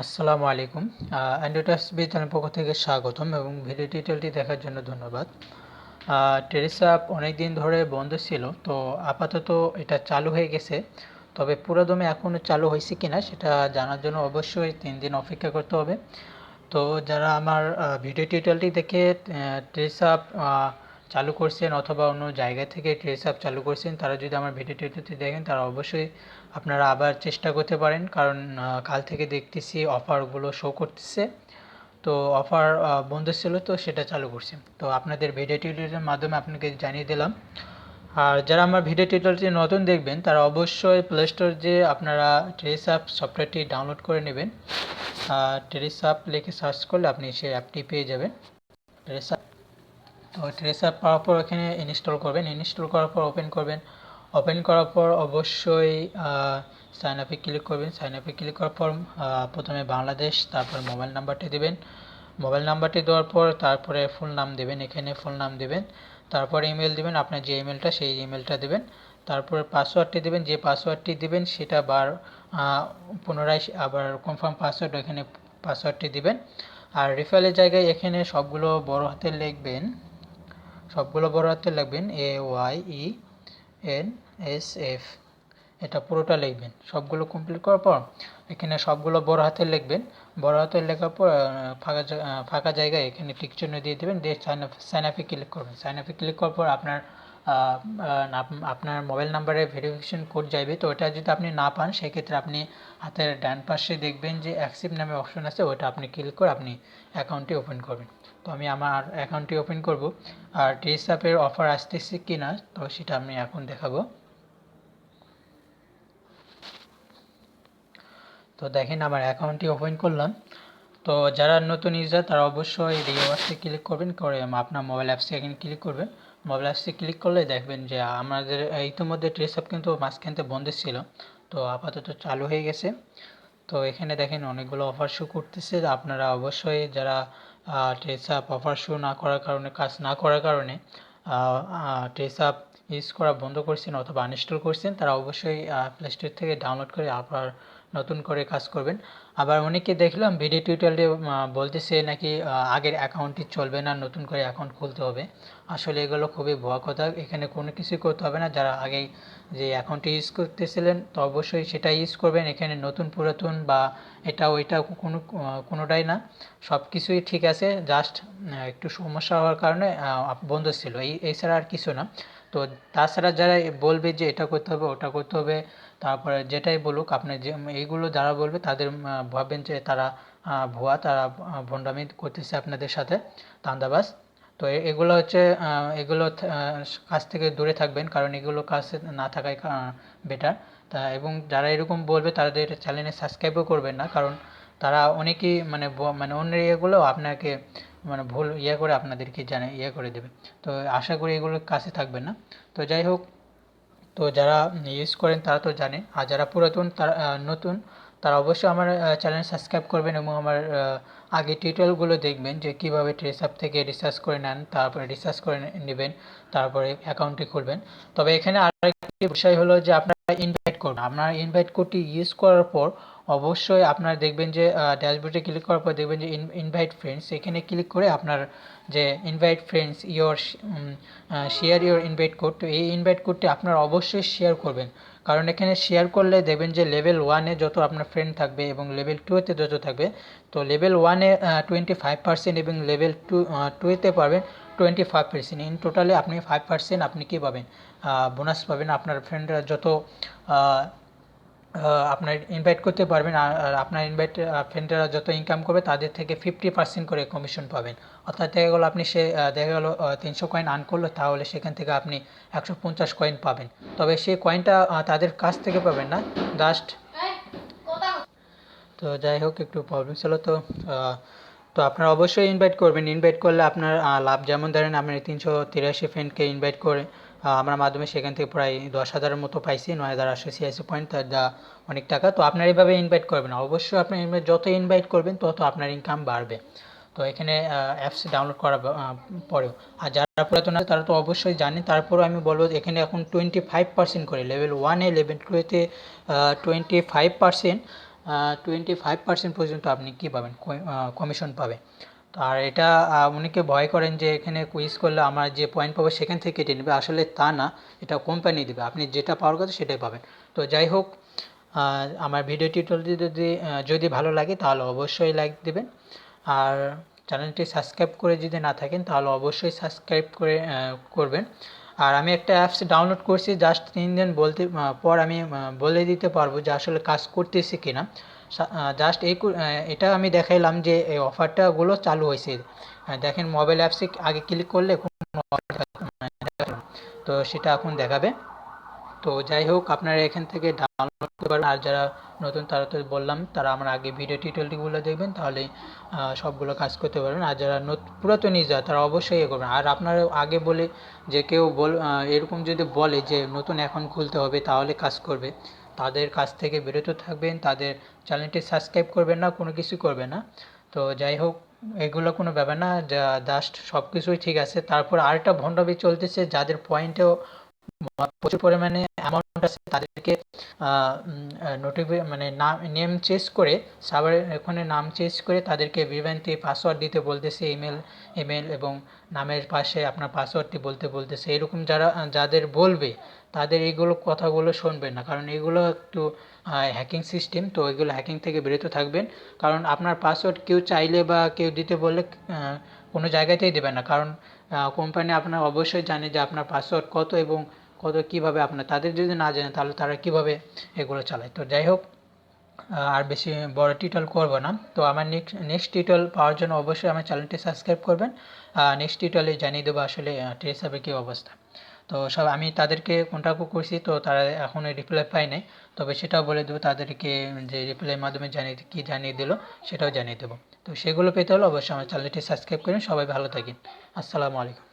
আসসালামু আলাইকুম। Android B channel পক্ষ থেকে স্বাগতম এবং ভিডিও টিউটোরিয়ালটি দেখার জন্য ধন্যবাদ। টেরিসা অ্যাপ অনেক দিন ধরে বন্ধ ছিল, তো আপাতত এটা চালু হয়ে গেছে। তবে পুরোদমে এখনও চালু হয়েছে কি না সেটা জানার জন্য অবশ্যই তিন দিন অপেক্ষা করতে হবে। তো যারা আমার ভিডিও টিউটোরিয়ালটি দেখে টেরিসা অ্যাপ চালু করছেন অথবা অন্য জায়গা থেকে ট্রেস অ্যাপ চালু করছেন, তারা যদি আমার ভিডিও টিউটোরিয়ালটি দেখেন, তারা অবশ্যই আপনারা আবার চেষ্টা করতে পারেন। কারণ কাল থেকে দেখতেছি অফারগুলো শো করতেছে। তো অফার বন্ধ ছিল তো সেটা চালু করছি তো আপনাদের ভিডিও টিউটোরিয়ালের মাধ্যমে আপনাকে জানিয়ে দিলাম। আর যারা আমার ভিডিও টিউটোরিয়ালটি নতুন দেখবেন, তারা অবশ্যই প্লে স্টোর যে আপনারা ট্রেস অ্যাপ সফটওয়্যারটি ডাউনলোড করে নেবেন। ট্রেস অ্যাপ লিখে সার্চ করলে আপনি সেই অ্যাপটি পেয়ে যাবেন। ট্রেস অ্যাপ তো ট্রেস অ্যাপ পাওয়ার পর এখানে ইনস্টল করবেন। ইনস্টল করার পর ওপেন করবেন। ওপেন করার পর অবশ্যই সাইন আপে ক্লিক করবেন। সাইন আপে ক্লিক করার পর প্রথমে বাংলাদেশ, তারপর মোবাইল নাম্বারটি দেবেন। মোবাইল নাম্বারটি দেওয়ার পর তারপরে ফুল নাম দেবেন। এখানে ফুল নাম দেবেন। তারপর ইমেল দেবেন। আপনার যে ইমেলটা সেই ইমেলটা দেবেন। তারপর পাসওয়ার্ডটি দেবেন। যে পাসওয়ার্ডটি দেবেন, সেটা বার পুনরায় আবার কনফার্ম পাসওয়ার্ড এখানে পাসওয়ার্ডটি দিবেন। আর রিফাইলের জায়গায় এখানে সবগুলো বড় হাতে লিখবেন। সবগুলো বড় হাতে লিখবেন A Y E N S F এটা পুরোটা লিখবেন, সবগুলো কমপ্লিট করার পর এখানে সবগুলো বড় হাতে লিখবেন। বড় হাতে লেখার পর ফাঁকা ফাঁকা জায়গায় এখানে টিক চিহ্ন দিয়ে দেবেন, দিয়ে সাইন আপ সাইন আপে ক্লিক করবেন। সাইন আপে ক্লিক করার পর আপনার আপনার মোবাইল নাম্বারে ভেরিফিকেশন কোড যাইবে, তো ওটা যদি আপনি না পান, সেক্ষেত্রে আপনি হাতের ডান পাশে দেখবেন যে অ্যাক্সিপ নামে অপশন আছে, ওটা আপনি ক্লিক করে আপনি অ্যাকাউন্টটি ওপেন করবেন। তো আমি আমার অ্যাকাউন্টটি ওপেন করব। আর ড্রেস আপের অফার আসতেছে কি না তো সেটা আমি এখন দেখাবো। তো দেখেন আমার অ্যাকাউন্টটি ওপেন করলাম। তো যারা নতুন ইউজার তারা অবশ্যই রিওয়ার্সে ক্লিক করবেন, করে আপনার মোবাইল অ্যাপসে এখানে ক্লিক করবেন। মোবাইল অ্যাপসে ক্লিক করলে দেখবেন যে আমাদের ইতিমধ্যে ট্রেস আপ কিন্তু মাঝখানতে বন্ধ ছিল। তো আপাতত চালু হয়ে গেছে। তো এখানে দেখেন অনেকগুলো অফার শো করতেছে। আপনারা অবশ্যই যারা ট্রেস আপ অফার শো না করার কারণে, কাজ না করার কারণে ট্রেস আপ ইউজ করা বন্ধ করছেন অথবা আনইনস্টল করছেন, তারা অবশ্যই প্লে স্টোর থেকে ডাউনলোড করে আবার নতুন করে কাজ করবেন। আবার অনেকে দেখলাম ভিডিও টিউটোরিয়ালে বলতেছে নাকি আগের অ্যাকাউন্টটি চলবে না, নতুন করে অ্যাকাউন্ট খুলতে হবে। আসলে এগুলো খুবই ভুয়া কথা এখানে কোনো কিছুই করতে হবে না। যারা আগেই যে অ্যাকাউন্টটি ইউজ করতেছিলেন, তো অবশ্যই সেটা ইউজ করবেন। এখানে নতুন পুরাতন বা এটা ওইটা কোনো কোনোটাই না। সব কিছুই ঠিক আছে জাস্ট একটু সমস্যা হওয়ার কারণে বন্ধ ছিল। এই, এছাড়া আর কিছু না। তো তাছাড়া যারা বলবে যে এটা করতে হবে, ওটা করতে হবে তারপরে যেটাই বলুক, আপনি যে, এইগুলো যারা বলবে তাদের ভাববেন যে তারা ভুয়া, তারা ভণ্ডামি করতেছে আপনাদের সাথে তান্দাবাস তো এগুলো হচ্ছে এগুলো কাছ থেকে দূরে থাকবেন, কারণ এগুলো কাজ না থাকাই বেটার তা এবং যারা এরকম বলবে তাদের চ্যানেলে সাবস্ক্রাইবও করবেন না, কারণ তারা অনেকেই মানে মানে অন্য ইয়েগুলো আপনাকে মানে ভুল ইয়ে করে আপনাদেরকে জানে ইয়ে করে দেবে। তো আশা করি এগুলো কাছে থাকবেন না। তো যাই হোক তো যারা ইউজ করেন তারা তো জানেন আর যারা পুরাতন, তারা নতুন, তারা অবশ্যই আমার চ্যানেল সাবস্ক্রাইব করবেন এবং আমার আগে টিউটোরিয়ালগুলো দেখবেন যে কীভাবে ট্রেস আপ থেকে রিসার্চ করে নেন, তারপরে রিসার্চ করে নেবেন, তারপরে অ্যাকাউন্টটি খুলবেন তবে এখানে আরেকটি বিষয় হলো যে আপনারা ইনভাইট করবেন আপনারা ইনভাইট কোডটি ইউজ করার পর অবশ্যই আপনার দেখবেন যে ড্যাশবোর্ডে ক্লিক করার পর দেখবেন যে ইনভাইট ফ্রেন্ডস এখানে ক্লিক করে আপনার যে invite friends your share your invite code তো এই ইনভাইট কোডটি আপনার অবশ্যই শেয়ার করবেন। কারণ এখানে শেয়ার করলে দেখবেন যে লেভেল ওয়ানে যত আপনার ফ্রেন্ড থাকবে এবং লেভেল টুতে যত থাকবে, তো লেভেল ওয়ানে টোয়েন্টি ফাইভ পার্সেন্ট এবং লেভেল টু টুয়েতে পারবেন টোয়েন্টি ফাইভ পার্সেন্ট ইন টোটালে আপনি ফাইভ পার্সেন্ট আপনি কী পাবেন? বোনাস পাবেন আপনার ফ্রেন্ডরা যত আপনার ইনভাইট করতে পারবেন আর আপনার ইনভাইট ফ্রেন্ডরা যত ইনকাম করবে তাদের থেকে ফিফটি পার্সেন্ট করে কমিশন পাবেন। অর্থাৎ দেখা গেলো আপনি সে দেখা গেলো তিনশো কয়েন আর্ন করল তাহলে সেখান থেকে আপনি একশো পঞ্চাশ কয়েন পাবেন। তবে সেই কয়েনটা তাদের কাছ থেকে পাবেন না জাস্ট তো যাই হোক একটু প্রবলেম ছিল তো তো আপনারা অবশ্যই ইনভাইট করবেন। ইনভাইট করলে আপনার লাভ যেমন ধরেন আপনি তিনশো তিরাশি ফ্রেন্ডকে ইনভাইট করে আমার মাধ্যমে সেখান থেকে প্রায় দশ হাজারের মতো পাইছি, নয় হাজার আটশো ছিয়াশি পয়েন্ট যা অনেক টাকা। তো আপনার এইভাবে ইনভাইট করবেন অবশ্যই আপনি যত ইনভাইট করবেন, তত আপনার ইনকাম বাড়বে। তো এখানে অ্যাপস ডাউনলোড করার পরেও। আর যারা পুরাতন আছে, তারা তো অবশ্যই জানে। তারপরেও আমি বলব এখানে এখন টোয়েন্টি ফাইভ পার্সেন্ট করে লেভেল ওয়ানে level টুয়েতে twenty five percent twenty five percent পর্যন্ত আপনি কী পাবেন? কমিশন পাবে। তো আর এটা অনেকে ভয় করেন যে এখানে কুইজ করলে আমার যে পয়েন্ট পাবো সেখান থেকে কেটে নেবে। আসলে তা না, এটা কোম্পানি দেবে। আপনি যেটা পাওয়ার কথা সেটাই পাবেন। তো যাই হোক আমার ভিডিও টিউটোরিয়ালটি যদি যদি ভালো লাগে তাহলে অবশ্যই লাইক দেবেন। আর চ্যানেলটি সাবস্ক্রাইব করে যদি না থাকেন তাহলে অবশ্যই সাবস্ক্রাইব করে করবেন। আর আমি একটা অ্যাপস ডাউনলোড করছি জাস্ট তিন দিন বলতে পর আমি বলে দিতে পারব যে আসলে কাজ করতেছে কিনা। জাস্ট এই এটা আমি দেখাইলাম যে এই অফারটাগুলো চালু হয়েছে। দেখেন মোবাইল অ্যাপসে আগে ক্লিক করলে কোনো offer থাকবে না, দেখাবে না। তো সেটা এখন দেখাবে। তো যাই হোক আপনারা এখান থেকে ডাউনলোড করতে পারেন আর যারা নতুন তারা তো বললাম তারা আমার আগে ভিডিও টিউটোরিয়ালগুলো দেখবেন তাহলে সবগুলো কাজ করতে পারবেন। আর যারা নত- পুরাতন ইউজার তারা অবশ্যই এ করবেন। আর আপনারা আগে বলে যে কেউ বল এরকম যদি বলে যে নতুন অ্যাকাউন্ট খুলতে হবে তাহলে কাজ করবে। তাদের কাছ থেকে বিরত থাকবেন, তাদের চ্যানেলটি সাবস্ক্রাইব করবেন না, কোনো কিছু করবে না। তো যাই হোক, এগুলো কোনো ব্যাপার না, যা জাস্ট সব কিছুই ঠিক আছে। তারপর আরেকটা ভণ্ডামি চলতেছে, যাদের পয়েন্টেও প্রচুর পরিমাণে অ্যামাউন্ট আছে, তাদেরকে নোটিফি মানে নাম নেম চেঞ্জ করে সার্ভার ওখানে নাম চেঞ্জ করে তাদেরকে বিভ্রান্তি পাসওয়ার্ড দিতে বলতেছে ইমেল ইমেল এবং নামের পাশে আপনার পাসওয়ার্ডটি বলতে বলতেছে। এরকম যারা, যাদের বলবে তাদের এইগুলো কথাগুলো শুনবেন না। কারণ এগুলো একটু হ্যাকিং সিস্টেম তো এগুলো হ্যাকিং থেকে বিরত থাকবেন। কারণ আপনার পাসওয়ার্ড কেউ চাইলে বা কেউ দিতে বললে কোনো জায়গাতেই দেবে না। কারণ কোম্পানি আপনার অবশ্যই জানে যে আপনার পাসওয়ার্ড কত এবং কত কীভাবে আপনার, তাদের যদি না জানে তাহলে তারা কীভাবে এগুলো চালায়। তো যাই হোক আর বেশি বড় টিটল করব না। তো আমার নেক্সট নেক্সট টিটল পাওয়ার জন্য অবশ্যই আমার চ্যানেলটি সাবস্ক্রাইব করবেন। নেক্সট টিটলে জানিয়ে দেবো আসলে টেরেসাপের কী অবস্থা। তো সব আমি তাদেরকে কন্ট্যাক্ট করছি, তো তারা এখনও রিপ্লাই পাই নাই। তবে সেটাও বলে দেবো, তাদেরকে যে রিপ্লাইয়ের মাধ্যমে জানিয়ে, কী জানিয়ে দিলো সেটাও জানিয়ে দেবো। তো সেগুলো পেতে হলে অবশ্যই আমার চ্যানেলটি সাবস্ক্রাইব করুন। সবাই ভালো থাকেন। আসসালামু আলাইকুম।